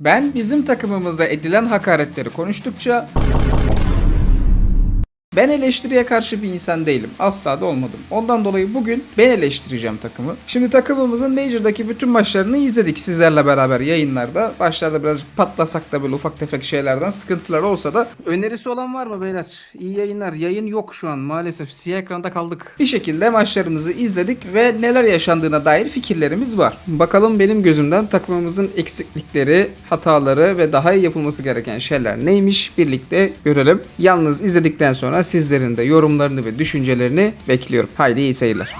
Ben bizim takımımıza edilen hakaretleri konuştukça ben eleştiriye karşı bir insan değilim. Asla da olmadım. Ondan dolayı bugün ben eleştireceğim takımı. Şimdi takımımızın Major'daki bütün maçlarını izledik sizlerle beraber yayınlarda. Başlarda birazcık patlasak da böyle ufak tefek şeylerden sıkıntılar olsa da önerisi olan var mı beyler? İyi yayınlar. Yayın yok şu an maalesef. Siyah ekranda kaldık. Bir şekilde maçlarımızı izledik ve neler yaşandığına dair fikirlerimiz var. Bakalım benim gözümden takımımızın eksiklikleri, hataları ve daha iyi yapılması gereken şeyler neymiş birlikte görelim. Yalnız izledikten sonra sizlerin de yorumlarını ve düşüncelerini bekliyorum. Haydi iyi seyirler.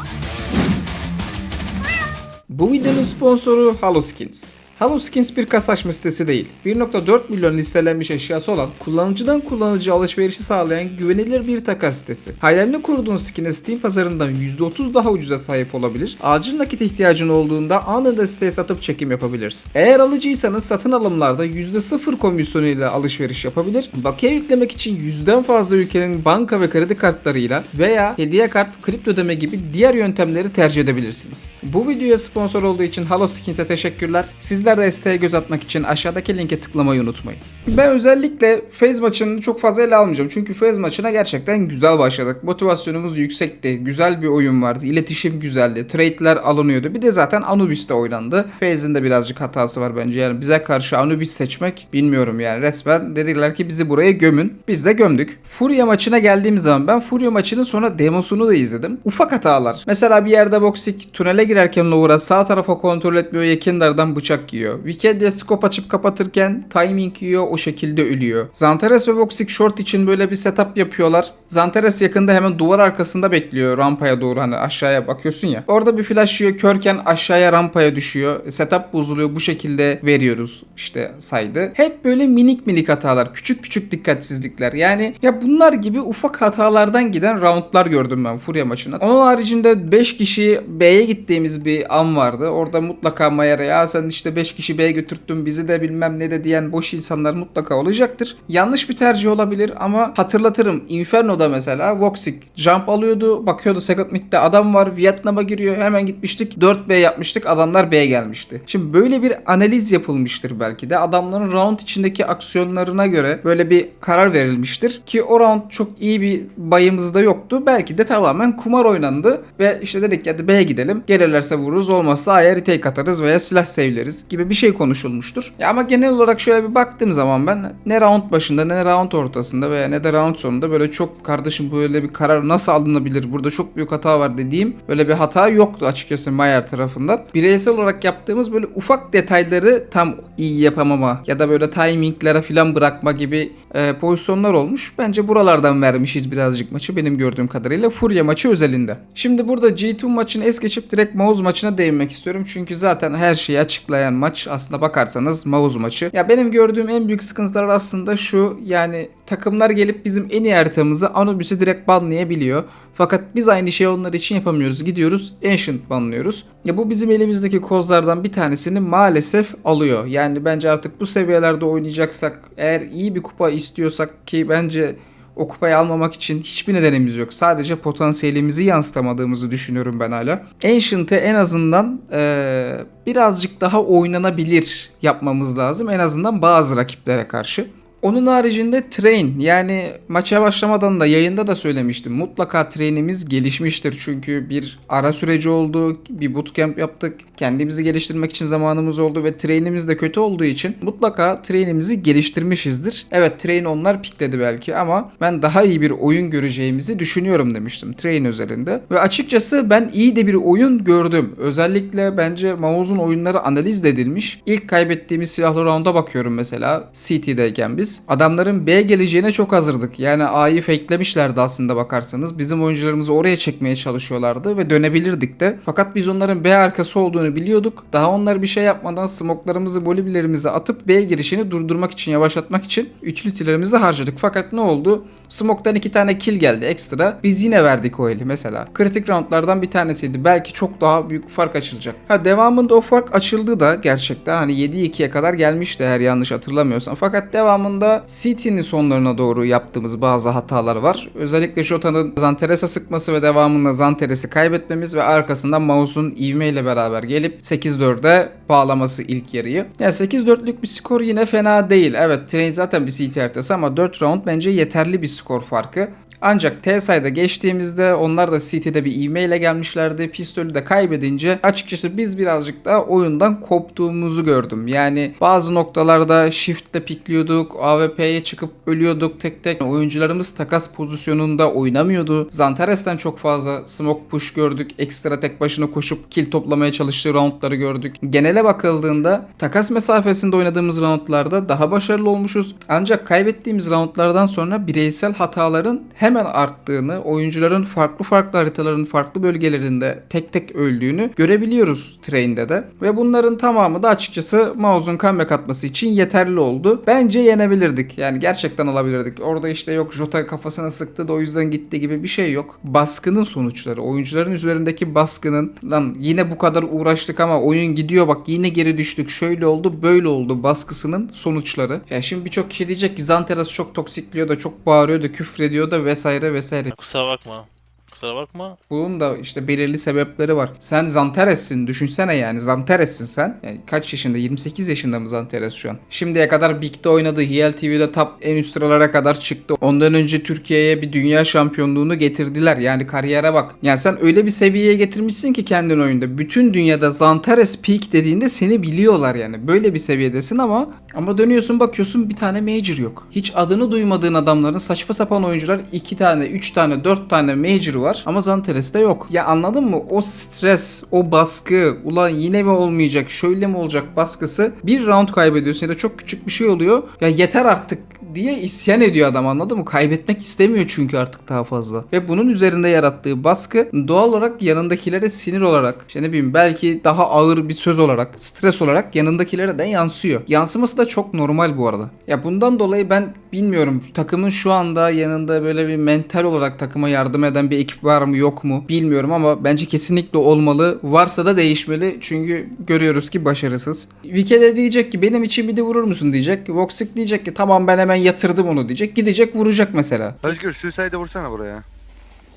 Bu videonun sponsoru Haloskins. Haloskins bir kasaçma sitesi değil. 1.4 milyon listelenmiş eşyası olan kullanıcıdan kullanıcı alışverişi sağlayan güvenilir bir takas sitesi. Hayalini kurduğun skine Steam pazarından %30 daha ucuza sahip olabilir. Acil nakit ihtiyacın olduğunda anında siteye satıp çekim yapabilirsin. Eğer alıcıysanız satın alımlarda %0 komisyonu ile alışveriş yapabilir. Bakiye yüklemek için yüzden fazla ülkenin banka ve kredi kartlarıyla veya hediye kart, kripto ödeme gibi diğer yöntemleri tercih edebilirsiniz. Bu videoya sponsor olduğu için Haloskins'e teşekkürler. Sizler de siteye göz atmak için aşağıdaki linke tıklamayı unutmayın. Ben özellikle Fez maçını çok fazla ele almayacağım. Çünkü Fez maçına gerçekten güzel başladık. Motivasyonumuz yüksekti. Güzel bir oyun vardı. İletişim güzeldi. Trade'ler alınıyordu. Bir de zaten Anubis'te oynandı. Fez'in de birazcık hatası var bence. Yani bize karşı Anubis seçmek bilmiyorum yani. Resmen dediler ki bizi buraya gömün. Biz de gömdük. Furia maçına geldiğim zaman ben Furia maçının sonra demosunu da izledim. Ufak hatalar. Mesela bir yerde Voxic tünele girerken Loura sağ tarafa kontrol etmiyor. Yekindar'dan bıçak yiyor. Wicked scope açıp kapatırken timing yiyor. O şekilde ölüyor. Zantares ve Voxic short için böyle bir setup yapıyorlar. Zantares yakında hemen duvar arkasında bekliyor rampaya doğru hani aşağıya bakıyorsun ya. Orada bir flash yiyor. Körken aşağıya rampaya düşüyor. Setup bozuluyor. Bu şekilde veriyoruz işte saydı. Hep böyle minik minik hatalar. Küçük küçük dikkatsizlikler. Yani ya bunlar gibi ufak hatalardan giden roundlar gördüm ben Furia maçında. Onun haricinde 5 kişi B'ye gittiğimiz bir an vardı. Orada mutlaka Mayara ya sen işte 5 kişi B'ye götürttün bizi de bilmem ne de diyen boş insanlar mutlaka olacaktır. Yanlış bir tercih olabilir ama hatırlatırım. Inferno'da mesela Voxic jump alıyordu. Bakıyordu second mid'de adam var. Vietnam'a giriyor. Hemen gitmiştik. 4B yapmıştık. Adamlar B'ye gelmişti. Şimdi böyle bir analiz yapılmıştır belki de. Adamların round içindeki aksiyonlarına göre böyle bir karar verilmiştir. Ki o round çok iyi bir bayımızda yoktu. Belki de tamamen kumar oynandı. Ve işte dedik hadi B'ye gidelim. Gelirlerse vururuz. Olmazsa A'ya retake atarız veya silah save'leriz gibi bir şey konuşulmuştur. Ya ama genel olarak şöyle bir baktığım zaman ben ne round başında ne round ortasında veya ne de round sonunda böyle çok kardeşim böyle bir karar nasıl alınabilir? Burada çok büyük hata var dediğim böyle bir hata yoktu açıkçası Mayer tarafından. Bireysel olarak yaptığımız böyle ufak detayları tam iyi yapamama ya da böyle timinglere falan bırakma gibi e, pozisyonlar olmuş. Bence buralardan vermişiz birazcık maçı benim gördüğüm kadarıyla Furia maçı özelinde. Şimdi burada G2 maçını es geçip direkt Mouse maçına değinmek istiyorum. Çünkü zaten her şeyi açıklayan maç aslında bakarsanız Mouse maçı. Ya benim gördüğüm en büyük sıkıntılar aslında şu yani takımlar gelip bizim en iyi haritamızı Anubis'i direkt banlayabiliyor. Fakat biz aynı şeyi onlar için yapamıyoruz. Gidiyoruz Ancient banlıyoruz. Ya bu bizim elimizdeki kozlardan bir tanesini maalesef alıyor. Yani bence artık bu seviyelerde oynayacaksak eğer iyi bir kupa istiyorsak ki bence o kupayı almamak için hiçbir nedenimiz yok. Sadece potansiyelimizi yansıtamadığımızı düşünüyorum ben hala. Ancient'ı en azından eee, birazcık daha oynanabilir yapmamız lazım. En azından bazı rakiplere karşı. Onun haricinde train yani maça başlamadan da yayında da söylemiştim. Mutlaka trainimiz gelişmiştir. Çünkü bir ara süreci oldu. Bir bootcamp yaptık. Kendimizi geliştirmek için zamanımız oldu ve trainimiz de kötü olduğu için mutlaka trainimizi geliştirmişizdir. Evet train onlar pikledi belki ama ben daha iyi bir oyun göreceğimizi düşünüyorum demiştim train üzerinde. Ve açıkçası ben iyi de bir oyun gördüm. Özellikle bence Mause'un oyunları analiz edilmiş. İlk kaybettiğimiz silahlı rounda bakıyorum mesela CT'deyken biz. Adamların B geleceğine çok hazırdık. Yani A'yı fakelemişlerdi aslında bakarsanız. Bizim oyuncularımızı oraya çekmeye çalışıyorlardı ve dönebilirdik de. Fakat biz onların B arkası olduğunu biliyorduk. Daha onlar bir şey yapmadan smoklarımızı, bolibilerimizi atıp B girişini durdurmak için, yavaşlatmak için utility'lerimizi harcadık. Fakat ne oldu? Smoke'tan iki tane kill geldi ekstra. Biz yine verdik o eli mesela. Kritik roundlardan bir tanesiydi. Belki çok daha büyük fark açılacak. Ha devamında o fark açıldı da gerçekten hani 7-2'ye kadar gelmişti eğer yanlış hatırlamıyorsam. Fakat devamında devamında City'nin sonlarına doğru yaptığımız bazı hatalar var. Özellikle Jota'nın Zanteres'e sıkması ve devamında Zanteres'i kaybetmemiz ve arkasından mouse'un ivmeyle beraber gelip 8-4'e bağlaması ilk yarıyı. Yani 8-4'lük bir skor yine fena değil. Evet Train zaten bir CT haritası ama 4 round bence yeterli bir skor farkı. Ancak TSI'de geçtiğimizde onlar da City'de bir ivmeyle gelmişlerdi. Pistolü de kaybedince açıkçası biz birazcık daha oyundan koptuğumuzu gördüm. Yani bazı noktalarda shift'le pikliyorduk, AWP'ye çıkıp ölüyorduk tek tek. Oyuncularımız takas pozisyonunda oynamıyordu. Zantares'ten çok fazla smoke push gördük. Ekstra tek başına koşup kill toplamaya çalıştığı roundları gördük. Genele bakıldığında takas mesafesinde oynadığımız roundlarda daha başarılı olmuşuz. Ancak kaybettiğimiz roundlardan sonra bireysel hataların hemen arttığını, oyuncuların farklı farklı haritaların farklı bölgelerinde tek tek öldüğünü görebiliyoruz train'de de. Ve bunların tamamı da açıkçası mouse'un comeback atması için yeterli oldu. Bence yenebilirdik. Yani gerçekten alabilirdik. Orada işte yok Jota kafasına sıktı da o yüzden gitti gibi bir şey yok. Baskının sonuçları, oyuncuların üzerindeki baskının lan yine bu kadar uğraştık ama oyun gidiyor bak yine geri düştük. Şöyle oldu, böyle oldu baskısının sonuçları. Yani şimdi birçok kişi diyecek ki Zanteras çok toksikliyor da çok bağırıyor da küfrediyor da vesaire vesaire. Kusura bakma. Kusura bakma. Bunun da işte belirli sebepleri var. Sen Zanteres'sin düşünsene yani. Zanteres'sin sen. Yani kaç yaşında? 28 yaşında mı Zanteres şu an? Şimdiye kadar Big'de oynadı. Hiel TV'de top en üst sıralara kadar çıktı. Ondan önce Türkiye'ye bir dünya şampiyonluğunu getirdiler. Yani kariyere bak. Yani sen öyle bir seviyeye getirmişsin ki kendin oyunda. Bütün dünyada Zanteres peak dediğinde seni biliyorlar yani. Böyle bir seviyedesin ama ama dönüyorsun bakıyorsun bir tane major yok. Hiç adını duymadığın adamların saçma sapan oyuncular 2 tane, 3 tane, 4 tane major var ama Zanteres'te yok. Ya anladın mı? O stres, o baskı, ulan yine mi olmayacak, şöyle mi olacak baskısı bir round kaybediyorsun ya da çok küçük bir şey oluyor. Ya yeter artık diye isyan ediyor adam anladın mı? Kaybetmek istemiyor çünkü artık daha fazla. Ve bunun üzerinde yarattığı baskı doğal olarak yanındakilere sinir olarak işte ne bileyim belki daha ağır bir söz olarak stres olarak yanındakilere de yansıyor. Yansıması da çok normal bu arada. Ya bundan dolayı ben bilmiyorum takımın şu anda yanında böyle bir mental olarak takıma yardım eden bir ekip var mı yok mu bilmiyorum ama bence kesinlikle olmalı. Varsa da değişmeli çünkü görüyoruz ki başarısız. Vike de diyecek ki benim için bir de vurur musun diyecek. Voxic diyecek ki tamam ben hemen yatırdım onu diyecek. Gidecek vuracak mesela. Özgür Suicide'e vursana buraya.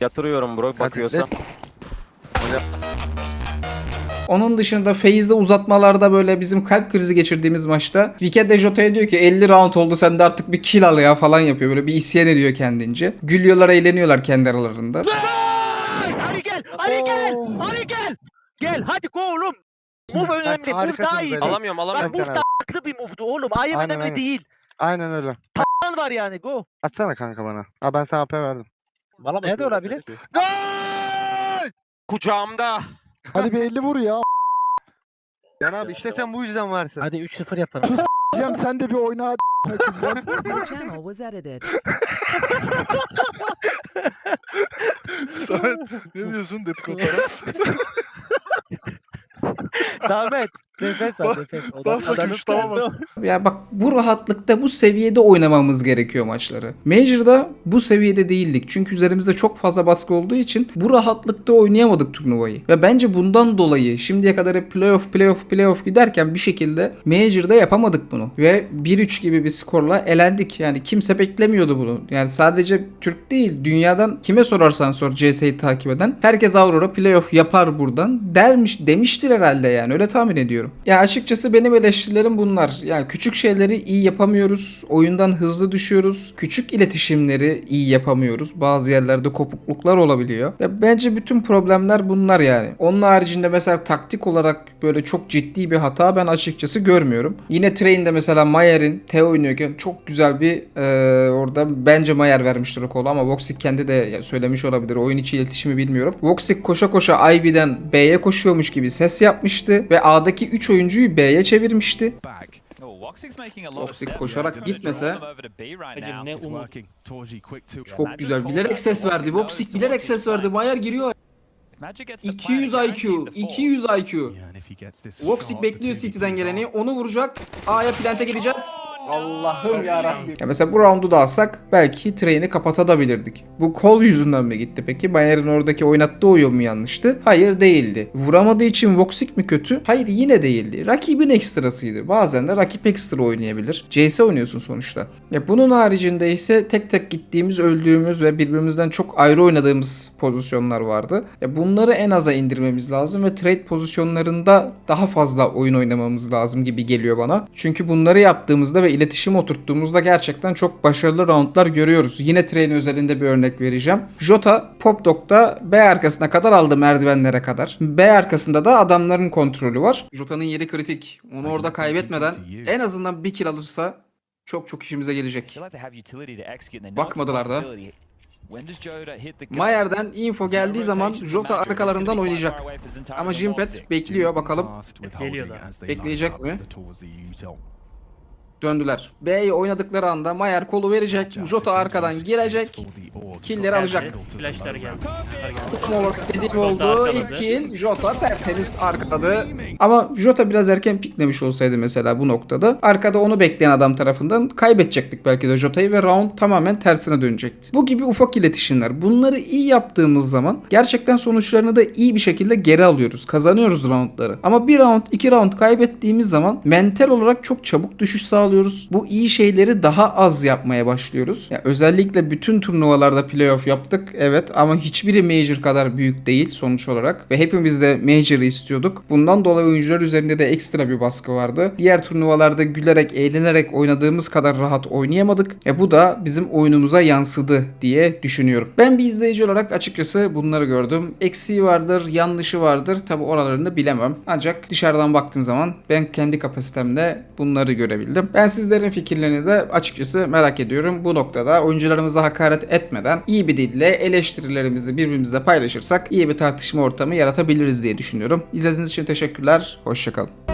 Yatırıyorum bro bakıyorsan. Onun dışında Faze'de uzatmalarda böyle bizim kalp krizi geçirdiğimiz maçta Vike de Jota'ya diyor ki 50 round oldu sen de artık bir kill al ya falan yapıyor. Böyle bir isyan ediyor kendince. Gülüyorlar eğleniyorlar kendi aralarında. Ali gel, Ali gel, Ali gel. Gel hadi go oğlum. Move önemli, move daha iyi. beyler. Alamıyorum Bak alamıyorum. move farklı bir move'du oğlum. Ayım Aynen, önemli aynen. değil. Aynen öyle. Lan var yani go. Atsana kanka bana. Aa ben sana AP verdim. Bana ne de olabilir? Gol! Kucağımda. Hadi bir 50 vur ya. Can abi işte sen bu yüzden varsın. Hadi 3-0 yapalım. Cem sen de bir oyna. Your channel was edited. Samet ne diyorsun dedikodulara? Nefes. Bas bakayım şu tava bas. Ya bak bu rahatlıkta bu seviyede oynamamız gerekiyor maçları. Major'da bu seviyede değildik. Çünkü üzerimizde çok fazla baskı olduğu için bu rahatlıkta oynayamadık turnuvayı. Ve bence bundan dolayı şimdiye kadar hep playoff playoff playoff giderken bir şekilde Major'da yapamadık bunu. Ve 1-3 gibi bir skorla elendik. Yani kimse beklemiyordu bunu. Yani sadece Türk değil dünyadan kime sorarsan sor CS'yi takip eden. Herkes Aurora playoff yapar buradan dermiş demiştir herhalde yani öyle tahmin ediyorum. Ya açıkçası benim eleştirilerim bunlar. Yani küçük şeyleri iyi yapamıyoruz. Oyundan hızlı düşüyoruz. Küçük iletişimleri iyi yapamıyoruz. Bazı yerlerde kopukluklar olabiliyor. Ya bence bütün problemler bunlar yani. Onun haricinde mesela taktik olarak böyle çok ciddi bir hata ben açıkçası görmüyorum. Yine Train'de mesela Mayer'in T oynuyorken çok güzel bir e, orada bence Mayer vermiştir o kolu ama Voxic kendi de söylemiş olabilir. Oyun içi iletişimi bilmiyorum. Voxic koşa koşa Ivy'den B'ye koşuyormuş gibi ses yapmıştı ve A'daki 3 oyuncuyu B'ye çevirmişti. Toxic koşarak gitmese ne umut. çok güzel. Bilerek ses verdi. Voxic bilerek ses verdi. Mayer giriyor. 200 IQ. 200 IQ. Voxic bekliyor City'den geleni. Onu vuracak. A'ya plante geleceğiz. Allah'ım yarabbim. Ya mesela bu roundu da alsak belki treni kapatabilirdik. Bu kol yüzünden mi gitti peki? Bayer'in oradaki oynattığı oyun mu yanlıştı? Hayır değildi. Vuramadığı için Voxic mi kötü? Hayır yine değildi. Rakibin ekstrasıydı. Bazen de rakip ekstra oynayabilir. CS oynuyorsun sonuçta. Ya bunun haricinde ise tek tek gittiğimiz, öldüğümüz ve birbirimizden çok ayrı oynadığımız pozisyonlar vardı. Ya bunları en aza indirmemiz lazım ve trade pozisyonlarında daha fazla oyun oynamamız lazım gibi geliyor bana. Çünkü bunları yaptığımızda ve iletişim oturttuğumuzda gerçekten çok başarılı roundlar görüyoruz. Yine train özelinde bir örnek vereceğim. Jota Popdog'da B arkasına kadar aldı merdivenlere kadar. B arkasında da adamların kontrolü var. Jota'nın yeri kritik. Onu orada kaybetmeden en azından bir kill alırsa çok çok işimize gelecek. Bakmadılar da. Mayer'den info geldiği zaman Jota arkalarından oynayacak. Ama Jimpet bekliyor bakalım. Geliyor da. Bekleyecek mi? Döndüler. B'yi oynadıkları anda Mayer kolu verecek. Jota arkadan girecek. Killleri alacak. Flashlar geldi. Olarak dediğim oldu. İlk kill Jota tertemiz arkaladı. Ama Jota biraz erken piklemiş olsaydı mesela bu noktada arkada onu bekleyen adam tarafından kaybedecektik belki de Jota'yı ve round tamamen tersine dönecekti. Bu gibi ufak iletişimler. Bunları iyi yaptığımız zaman gerçekten sonuçlarını da iyi bir şekilde geri alıyoruz. Kazanıyoruz roundları. Ama bir round, iki round kaybettiğimiz zaman mental olarak çok çabuk düşüş sağlıyoruz. Bu iyi şeyleri daha az yapmaya başlıyoruz. Ya özellikle bütün turnuvalarda playoff yaptık. Evet ama hiçbiri major kadar büyük değil sonuç olarak. Ve hepimiz de major'ı istiyorduk. Bundan dolayı oyuncular üzerinde de ekstra bir baskı vardı. Diğer turnuvalarda gülerek, eğlenerek oynadığımız kadar rahat oynayamadık. E bu da bizim oyunumuza yansıdı diye düşünüyorum. Ben bir izleyici olarak açıkçası bunları gördüm. Eksiği vardır, yanlışı vardır. Tabi oralarını bilemem. Ancak dışarıdan baktığım zaman ben kendi kapasitemle bunları görebildim. Ben sizlerin fikirlerini de açıkçası merak ediyorum. Bu noktada oyuncularımıza hakaret etmeden iyi bir dille eleştirilerimizi birbirimizle paylaşırsak iyi bir tartışma ortamı yaratabiliriz diye düşünüyorum. İzlediğiniz için teşekkürler. Hoşçakalın.